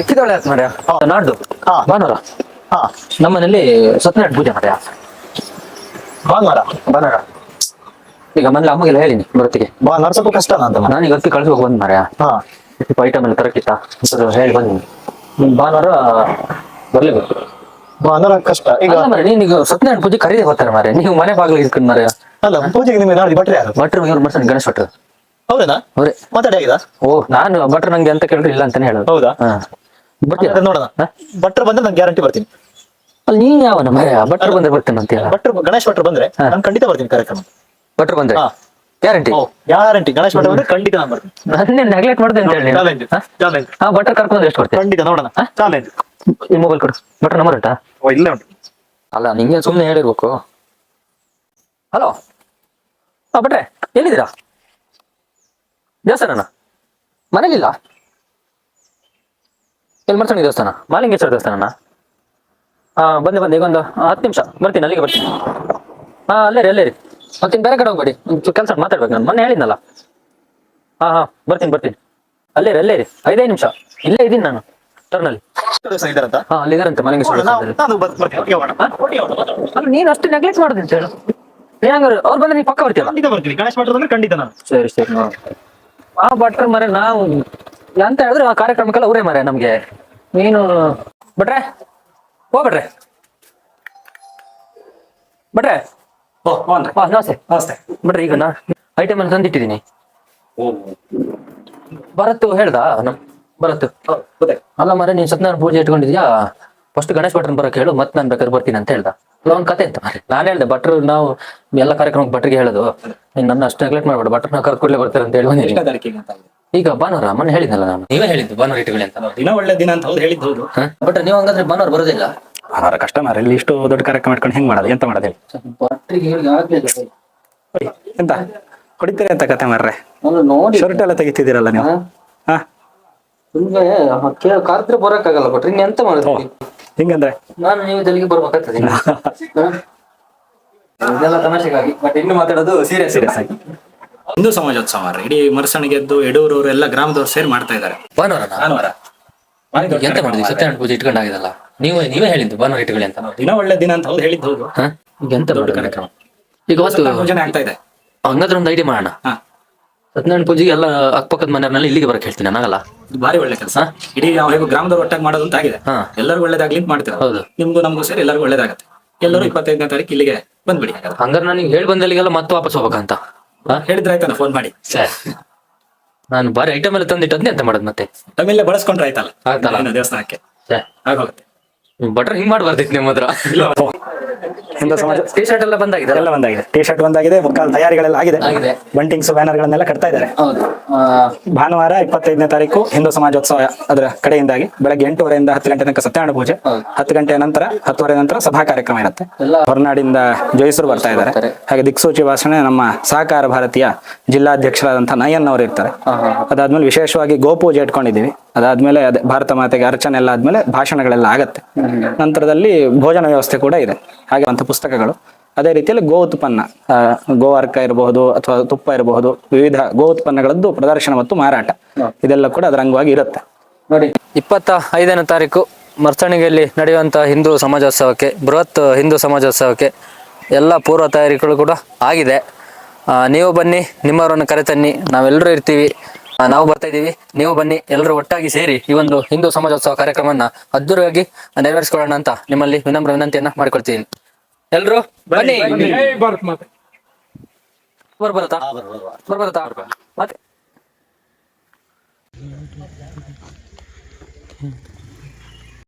ಸಿಕ್ಕಿದವಳೆ ಆಯ್ತು ಮಾಡ್ಯ? ನಾಡ್ದು? ಹಾ. ಭಾನುವಾರ? ಹಾ. ನಮ್ಮನೇಲಿ ಸತ್ಯನಾರಾಯಣ ಪೂಜೆ ಮಾಡ್ಯ? ಭಾನುವಾರ. ಭಾನುವಾರ. ಈಗ ಮನೇಲಿ ಅಮ್ಮಗೆಲ್ಲ ಹೇಳಿನಿ ಬರತ್ತಿಗೆ. ಭಾನುವಾರ ಸ್ವಲ್ಪ ಕಷ್ಟನಾ ಅಂತ ನಾನೀಗ ಅಕ್ಕಿ ಕಳ್ಸಿ ಹೋಗಿ ಬಂದ್ ಮರ್ಯ ಹಾ. ಸ್ವಲ್ಪ ಐಟಮ್ ಎಲ್ಲ ತರಕಿತ್ತ ಹೇಳಿ ಬಂದಿನಿ. ಭಾನುವಾರ ಬರ್ಲೇಬೇಕು. ಭಾನುವಾರ ಕಷ್ಟ. ಈಗ ಸತ್ಯನಾರಾಯಣ ಪೂಜೆ ಕರೀದೆ ಬರ್ತಾರೆ ಮಾರ್ರೆ. ನೀವು ಮನೆ ಬಾಗಿಲು ಇಟ್ಕೊಂಡು ಮರೆ ಅಲ್ಲ ಪೂಜೆಗೆ ನಿಮಗೆ ನಾಳೆ ಭಟ್ರು ಯಾರು? ಭಟ್ರು ಇವ್ರು ಮಾಡ್ಸೋಣ ಗಣೇಶ್ ಭಟ್ರು. ಹೌದಾ ಅವ್ರೆ. ಮಾತಾಡಿ ಆಗಿದಾ? ಓ ನಾನು ಭಟ್ರು ನಂಗೆ ಅಂತ ಕೇಳಿದ್ರೆ ಇಲ್ಲ ಅಂತಾನೆ ಹೇಳೋದು. ಹೌದಾ? ಬರ್ತೀಯ ನೋಡೋಣ? ಭಟ್ರು ಬಂದ್ರೆ ನಾನು ಗ್ಯಾರಂಟಿ ಬರ್ತೀನಿ. ಅಲ್ಲಿ ನೀನ್ ಯಾವ ಮರೆ ಭಟ್ರು ಬಂದ್ರೆ ಬರ್ತೇನೆ ಅಂತ ಭಟ್ರು ಗಣೇಶ್ ಭಟ್ರು ಬಂದ್ರೆ. ನಾನು ಖಂಡಿತ ಬರ್ತೀನಿ ಕಾರ್ಯಕ್ರಮ. ಭಟ್ರು ಬಂದ್ರೆ? ಗ್ಯಾರಂಟಿ ಗ್ಯಾರಂಟಿ ಗಣೇಶ್ ಭಟ್ರು ಬಂದ್ರೆ ಖಂಡಿತ ನಾನು ಬರ್ತೀನಿ. ನನ್ನೇ ನೆಗ್ಲೆಕ್ಟ್ ಮಾಡ್ದೆ ಅಂತ ಹೇಳಿ. ಹಾ? ಭಟ್ರು ಕರ್ಕೊಂಡು ಎಷ್ಟು ಕೊಡ್ತೀನಿ ಖಂಡಿತ ನೋಡೋಣ. ಚಾಲೆಂಜ್. ಈ ಮೊಬೈಲ್ ಕೊಡು. ಭಟ್ರ ನಂಬರ್ ಉಂಟಾ? ಓ ಇಲ್ಲೇ ಉಂಟು. ಅಲ್ಲ ನಿಂಗೆ ಸುಮ್ಮನೆ ಹೇಳಿರ್ಬೇಕು. ಹಲೋ ಹಾ ಭಟ್ರೆ ಎಲ್ಲಿದ್ದೀರಾ? ದೇವಸ್ಥಾನನ? ಮನೇಲಿಲ್ಲ? ಎಲ್ಲಿ ಮರ್ತಣಿ ದೇವಸ್ಥಾನ? ಮಾಲಿಂಗೇಶ್ವರ ದೇವಸ್ಥಾನ ಹಾ ಬಂದೆ ಬಂದೆ ಈಗ ಒಂದು ಹತ್ತು ನಿಮಿಷ. ಬರ್ತೀನಿ ಅಲ್ಲಿಗೆ ಬರ್ತೀನಿ. ಹಾ ಅಲ್ಲೇ ರೀ ಅಲ್ಲೇ ರೀ. ಮತ್ತಿನ್ ಬೇರೆ ಕಡೆ ಹೋಗ್ಬೇಡಿ. ಒಂದು ಕೆಲಸ ಮಾತಾಡ್ಬೇಕು ನಾನು. ಮೊನ್ನೆ ಹೇಳಿದ್ನಲ್ಲ. ಹಾ ಹಾ ಬರ್ತೀನಿ ಬರ್ತೀನಿ. ಅಲ್ಲೇ ರೀ ಅಲ್ಲೇ ರೀ. ಐದೈದು ನಿಮಿಷ. ಇಲ್ಲೇ ಇದ್ದೀನಿ ನಾನು. ಟರ್ನಲ್ಲಿ ಹಾ ಅಲ್ಲಿಗಾರಂತೆ ಮಾಲಿಂಗೇಶ್ವರ ನೀನ್ ನಾನು ನೀನು ಅಷ್ಟು ನೆಗ್ಲೆಕ್ಟ್ ಮಾಡೋದು ಅಂತ ಹೇಳು. ನೀನ್ ಹಂಗಾರೆ ಅವ್ರು ಬಂದ್ರೆ ನೀ ಪಕ್ಕ ಬರ್ತೀಯಲ್ಲ? ಬರ್ತೀನಿ. ಗಣೇಶ್ ಭಟ್ರು ಖಂಡಿತ ನಾನು. ಸರಿ ಸರಿ. ಆ ಭಟ್ರ ಮರೆ ನಾವು ಅಂತ ಹೇಳಿದ್ರೆ ಆ ಕಾರ್ಯಕ್ರಮಕ್ಕೆಲ್ಲ ಅವರೇ ಮರೆ ನಮ್ಗೆ. ನೀನು ಬಿಟ್ರೆ ಹೋಗ್ಬಿಟ್ರೆ ಬಿಟ್ರೆ ಓ. ಹಾ ನಮಸ್ತೆ. ನಮಸ್ತೆ. ಭಟ್ರೆ ಈಗ ನಾ ಐಟಮ್ ಅಲ್ಲಿ ತಂದಿಟ್ಟಿದ್ದೀನಿ. ಭರತ್ ಹೇಳ್ದ? ನಮ್ ಭರತ್. ಅಲ್ಲ ಮರೆ ನೀನ್ ಸತ್ಯನಾರಾಯಣ ಪೂಜೆ ಇಟ್ಕೊಂಡಿದ್ಯಾ? ಫಸ್ಟ್ ಗಣೇಶ್ ಭಟ್ರನ್ ಬರಕ್ ಹೇಳು ಮತ್ತೆ ನಾನು ಬೇಕಾದ್ರೆ ಬರ್ತೀನಿ ಅಂತ ಹೇಳ್ದ. ಅವ್ನ ಕತೆ ಅಂತ ಮಾರೆ. ನಾನು ಹೇಳ್ದೆ ಭಟ್ರು ನಾವು ಎಲ್ಲ ಕಾರ್ಯಕ್ರಮಕ್ಕೆ ಭಟ್ರಿಗೆ ಹೇಳೋದು. ನೀನ್ ನನ್ನ ಅಷ್ಟು ನೆಗ್ಲೆಕ್ಟ್ ಮಾಡ್ಬೇಡ ಭಟ್ರನ್ನ ಕರ್ಕೊಡ್ಲೇ ಬರ್ತಾರೆ ಅಂತ ಹೇಳಿ ಈಗ ಭಾನುವಾರ ಮೊನ್ನೆ ಹೇಳಿದ್ನಲ್ಲ ನಾನು. ನೀವೇ ಹೇಳಿದ್ದು ಭಾನುವಾರ ಇಟ್ಕೊಳ್ಳಿ ಅಂತ. ದಿನ ಒಳ್ಳೆ ದಿನ ಅಂತ ಹೌದು ಹೇಳಿದ್ದು ಹೌದು. ಬಟ್ ನೀವು ಹಂಗಂದ್ರೆ ಭಾನುವಾರ ಬರೋದಿಲ್ಲ? ಭಾನುವಾರ ಕಸ್ಟಮರ್ ಇಲ್ಲಿ ಇಷ್ಟು ದೊಡ್ಡ ಕಾರ್ಯಕ್ರಮ ಇಟ್ಕೊಂಡು ಹೆಂಗ್ ಮಾಡೋದು ಎಂತ ಮಾಡೋದು ಹೇಳಿ. ಭಟ್ರಿಗೆ ಹೇಳಿ ಆಗ್ಲಿಲ್ಲ ಹೊಡಿ. ಎಂತ? ಹೊಡಿತೀರಿ ಅಂತ ಕತೆ ಮಾರ್ರೆ. ನಾನು ನೋಡಿ. ಶರ್ಟ್ ಎಲ್ಲ ತೆಗಿತಿದ್ದೀರಲ್ಲ ನೀವು? ಹಾ? ನಿಮ್ಗೆ ಕಾರ್ದ್ರೆ ಬರಕ್ಕಾಗಲ್ಲ ಭಟ್ರಿ ಎಂತ ಮಾಡುದು? ಹಿಂಗಂದ್ರೆ? ನಾನು ನೀವು ಇಲ್ಲಿಗೆ ಬರ್ಬೇಕಾಗ್ತದೆ. ಇನ್ನು. ಹ? ಇದೆಲ್ಲ ತಮಾಷೆಗಾಗಿ ಬಟ್ ಇನ್ನು ಮಾತಾಡೋದು ಸೀರಿಯಸ್ ಸೀರಿಯಸ್ ಆಗಿ. ಹಿಂದೂ ಸಮಾಜೋತ್ಸವ. ಇಡೀ ಮರಸಣಿಗೆದ್ದು ಅವರು ಎಲ್ಲ ಗ್ರಾಮದವ್ರು ಸೇರಿ ಮಾಡ್ತಾ ಇದ್ದಾರೆ. ಭಾನುವಾರ ಭಾನುವಾರ. ಎಂತ ಮಾಡಿದ್ವಿ ಸತ್ಯನಾರಾಯಣ ಪೂಜೆ ಇಟ್ಕೊಂಡಾಗಿದಲ್ಲ ನೀವೇ ನೀವೇ ಹೇಳಿದ್ದು ಭಾನುವಾರ ಇಟ್ಕೊಳ್ಳಿ ಅಂತ. ದಿನ ಒಳ್ಳೆ ದಿನ ಅಂತ ಹೌದು ಹೇಳಿದ್ದು ಹೌದು. ಹ? ಈಗ ಎಂತ ದೊಡ್ಡ? ಕಾರ್ಯಕ್ರಮ. ಈಗ ಹೊತ್ತು ಸತ್ಯನಾರಾಯಣ ಆಗ್ತಾ ಇದೆ. ಹಂಗಾದ್ರೆ ಒಂದು ಐಡಿಯಾ ಮಾಡೋಣ. ಹಾ. ಸತ್ಯನಾರಾಯಣ ಪೂಜೆಗೆ ಎಲ್ಲ ಅಕ್ಕಪಕ್ಕದ ಮನೆಯವ್ರನ್ನೆಲ್ಲ ಇಲ್ಲಿಗೆ ಬರಕ್ ಹೇಳ್ತೀನಿ ನಾನಾಗಲ್ಲ ಇದು ಭಾರಿ ಒಳ್ಳೆ ಕೆಲಸ. ಇಡೀ ನಾವು ಹೇಗೂ ಗ್ರಾಮದವ್ರು ಒಟ್ಟಾಗಿ ಮಾಡೋದು ಅಂತ ಆಗಿದೆ. ಹಾ. ಎಲ್ಲರಿಗೂ ಒಳ್ಳೇದಾಗ್ಲಿ ಅಂತ ಮಾಡ್ತೀವಿ ಹೌದು. ನಿಮ್ಗೂ ನಮಗೂ ಸೇರಿ ಎಲ್ಲರಿಗೂ ಒಳ್ಳೇದಾಗತ್ತೆ. ಎಲ್ಲರೂ ಇಪ್ಪತ್ತೈದನೇ ತಾರೀಕು ಇಲ್ಲಿಗೆ ಬಂದ್ಬಿಡಿ. ಹಾಗಾದ್ರೆ. ಹಂಗಾರೆ ನಾನು ಹೇಳಿ ಬಂದಲ್ಲಿಗೆಲ್ಲ ಮತ್ತೆ ವಾಪಸ್ ಹೋಗ್ಬೇಕಂತ? ಹೇಳಿದ್ರೆ ಆಯ್ತಲ್ಲ ಫೋನ್ ಮಾಡಿ. ಸರ್. ನಾನು ಬಾರಿ ಐಟಮ್ ಎಲ್ಲ ತಂದಿಟ್ಟದ್ನೆ ಅಂತ ಮಾಡೋದು ಮತ್ತೆ? ತಮ್ಮಿಲ್ಲೇ ಬಳಸ್ಕೊಂಡ್ರೆ ಆಯ್ತಲ್ಲ ಆಯ್ತಲ್ಲ. ದೇವಸ್ಥಾನಕ್ಕೆ. ಸರಿ. ಆಗೋಗುತ್ತೆ. ಬಟ್ರ್ ಹಿಂಗ್ ಮಾಡ್ಬಾರ್ದಿತ್ತು ನಿಮ್ಮ ಹತ್ರ. ಹಿಂದೂ ಸಮಾಜ ಟಿ ಶರ್ಟ್ ಎಲ್ಲ ಬಂದಾಗಿದೆ ಎಲ್ಲ ಒಂದಾಗಿದೆ ಟಿ ಶರ್ಟ್ ಒಂದಾಗಿದೆ ಮುಕ್ಕಾಲ್ ತಯಾರಿಗಳೆಲ್ಲ ಆಗಿದೆ. ಆಗಿದೆ. ಬಂಟಿಂಗ್ಸ್ ಬ್ಯಾನರ್ಗಳನ್ನೆಲ್ಲ ಕಟ್ತಾ ಇದ್ದಾರೆ. ಹೌದು. ಭಾನುವಾರ ಇಪ್ಪತ್ತೈದನೇ ತಾರೀಕು ಹಿಂದೂ ಸಮಾಜೋತ್ಸವ ಅದರ ಕಡೆಯಿಂದಾಗಿ ಬೆಳಗ್ಗೆ ಎಂಟೂವರೆಯಿಂದ ಹತ್ತು ಗಂಟೆ ತನಕ ಸತ್ಯನಾರಾಯಣ ಪೂಜೆ. ಹೌದು. ಹತ್ತು ಗಂಟೆ ನಂತರ ಹತ್ತುವರೆ ನಂತರ ಸಭಾ ಕಾರ್ಯಕ್ರಮ ಇರುತ್ತೆ. ಎಲ್ಲ ಹೊರನಾಡಿಂದ ಜೋಯಿಸರು ಬರ್ತಾ ಇದ್ದಾರೆ. ಹಾಗೆ ದಿಕ್ಸೂಚಿ ಭಾಷಣ ನಮ್ಮ ಸಹಕಾರ ಭಾರತೀಯ ಜಿಲ್ಲಾಧ್ಯಕ್ಷರಾದಂತಹ ನಯನ್ ಅವರು ಇರ್ತಾರೆ. ಹಾ, ಹಾ, ಅದಾದ್ಮೇಲೆ ವಿಶೇಷವಾಗಿ ಗೋಪೂಜೆ ಇಟ್ಕೊಂಡಿದ್ದೀವಿ. ಅದಾದ್ಮೇಲೆ ಅದೇ ಭಾರತ ಮಾತೆಗೆ ಅರ್ಚನೆ ಎಲ್ಲ ಆದ್ಮೇಲೆ ಭಾಷಣಗಳೆಲ್ಲ ಆಗತ್ತೆ. ನಂತರದಲ್ಲಿ ಭೋಜನ ವ್ಯವಸ್ಥೆ ಕೂಡ ಇದೆ. ಹಾಗೆ ಅಂತ ಪುಸ್ತಕಗಳು. ಅದೇ ರೀತಿಯಲ್ಲಿ ಗೋ ಉತ್ಪನ್ನ ಗೋ ಅರ್ಕ ಇರಬಹುದು ಅಥವಾ ತುಪ್ಪ ಇರಬಹುದು, ವಿವಿಧ ಗೋ ಉತ್ಪನ್ನಗಳದ್ದು ಪ್ರದರ್ಶನ ಮತ್ತು ಮಾರಾಟ. ಇದೆಲ್ಲ ಕೂಡ ಅದರ ಅಂಗವಾಗಿ ಇರುತ್ತೆ. ನೋಡಿ ಇಪ್ಪತ್ತ ಐದನೇ ತಾರೀಕು ಮರ್ಸಣಿಗೆಯಲ್ಲಿ ನಡೆಯುವಂತಹ ಹಿಂದೂ ಸಮಾಜೋತ್ಸವಕ್ಕೆ, ಬೃಹತ್ ಹಿಂದೂ ಸಮಾಜೋತ್ಸವಕ್ಕೆ ಎಲ್ಲ ಪೂರ್ವ ತಯಾರಿಗಳು ಕೂಡ ಆಗಿದೆ. ನೀವು ಬನ್ನಿ, ನಿಮ್ಮವರನ್ನು ಕರೆತನ್ನಿ, ನಾವೆಲ್ಲರೂ ಇರ್ತೀವಿ. ನಾವು ಬರ್ತಾ ಇದ್ದೀವಿ. ನೀವು ಬನ್ನಿ ಎಲ್ಲರೂ ಒಟ್ಟಾಗಿ ಸೇರಿ ಈ ಒಂದು ಹಿಂದೂ ಸಮಾಜೋತ್ಸವ ಕಾರ್ಯಕ್ರಮವನ್ನು ಅದ್ದೂರಿಯಾಗಿ ನೆರವೇರಿಸಿಕೊಳ್ಳೋಣ ಅಂತ ನಿಮ್ಮಲ್ಲಿ ವಿನಮ್ರ ವಿನಂತಿಯನ್ನ ಮಾಡಿಕೊಳ್ತೀನಿ. ಎಲ್ರು ಬನ್ನಿ. ಮತ್ತೆ?